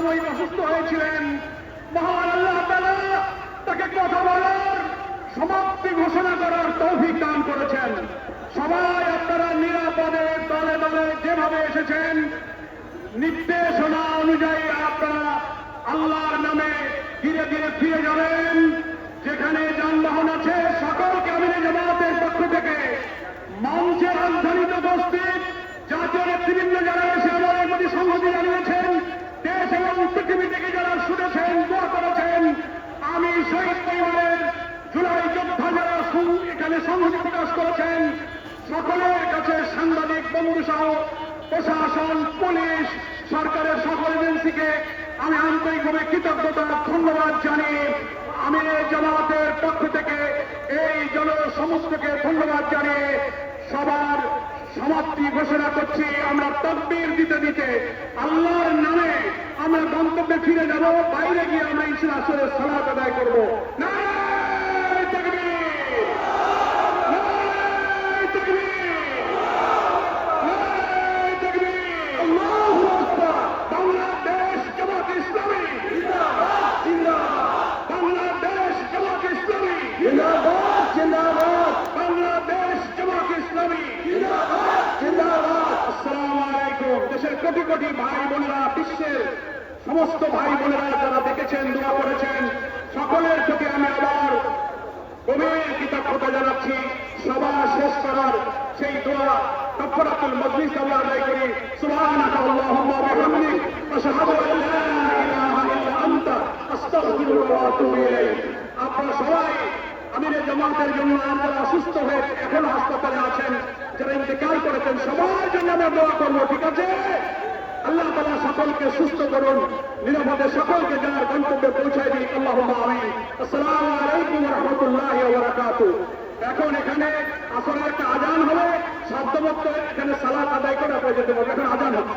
সাময়িক অসুস্থ হয়েছিলেন। মহান আল্লাহ তাকে কথা বলার সমাপ্তি ঘোষণা করার তৌফিক দান করেছেন। সবাই আপনারা নিরাপদে দলে দলে যেভাবে এসেছেন, নির্দেশনা অনুযায়ী আপনারা আল্লাহর নামে ধীরে ধীরে ফিরে যাবেন। যেখানে যানবাহন আছে, সকল আমি জামাতের পক্ষ থেকে মঞ্চের রাজধানীতে উপস্থিত জাতীয় সংহতি প্রকাশ করেছেন সকলের কাছে সাংবাদিক বন্ধু সহ প্রশাসন, পুলিশ, সরকারের সকল এজেন্সিকে আমি আন্তরিকভাবে কৃতজ্ঞতা, ধন্যবাদ জানিয়ে আমি জামাতের পক্ষ থেকে এই জনসমস্তকে ধন্যবাদ জানিয়ে সবার সমাপ্তি ঘোষণা করছি। আমরা তকবীর দিতে দিতে আল্লাহর নামে আমরা গন্তব্যে ফিরে যাব, বাইরে গিয়ে আমরা ইসলাম সালাত আদায় করব। নারায়ে জিন্দাবাদ জিন্দাবাদ, বাংলাদেশ জামাত ইসলামী। জিন্দাবাদ জিন্দাবাদ। আসসালামু আলাইকুম। দেশের কোটি কোটি ভাই বোনেরা, বিশ্বের সমস্ত ভাই বোনেরা যারা দেখেছেন, দোয়া করেছেন, সকলের প্রতি আমি আবার গভীর কৃতজ্ঞতা জানাচ্ছি। সভা শেষ করার সেই দোয়া কফরাতুল মজলিস আমরা আদায় করি। সুবহানাকা আল্লাহুম্মা ওয়া বিহামদিক। আশহাদু আন লা ইলাহা ইল্লা আনতা। আস্তাগফিরুকা ওয়া আতুবু ইলাইক। জামাতের জন্য যারা অসুস্থ হয়ে এখনও হাসপাতালে আছেন। যারা ইন্তেকাল করেছেন, সবার জন্য আমরা দোয়া করব, ঠিক আছে? আল্লাহ তালা সকলকে সুস্থ করুন, নিরাপদে সকলকে যার গন্তব্যে পৌঁছায় দিন আল্লাহ আমি আসসালামু আলাইকুম রহমতুল্লাহ এখন এখানে আসলে একটা আজান হবে। শব্দমুক্ত এখানে সালাত আদায় করে আপনার যেতে হবে এখন আজান হবে।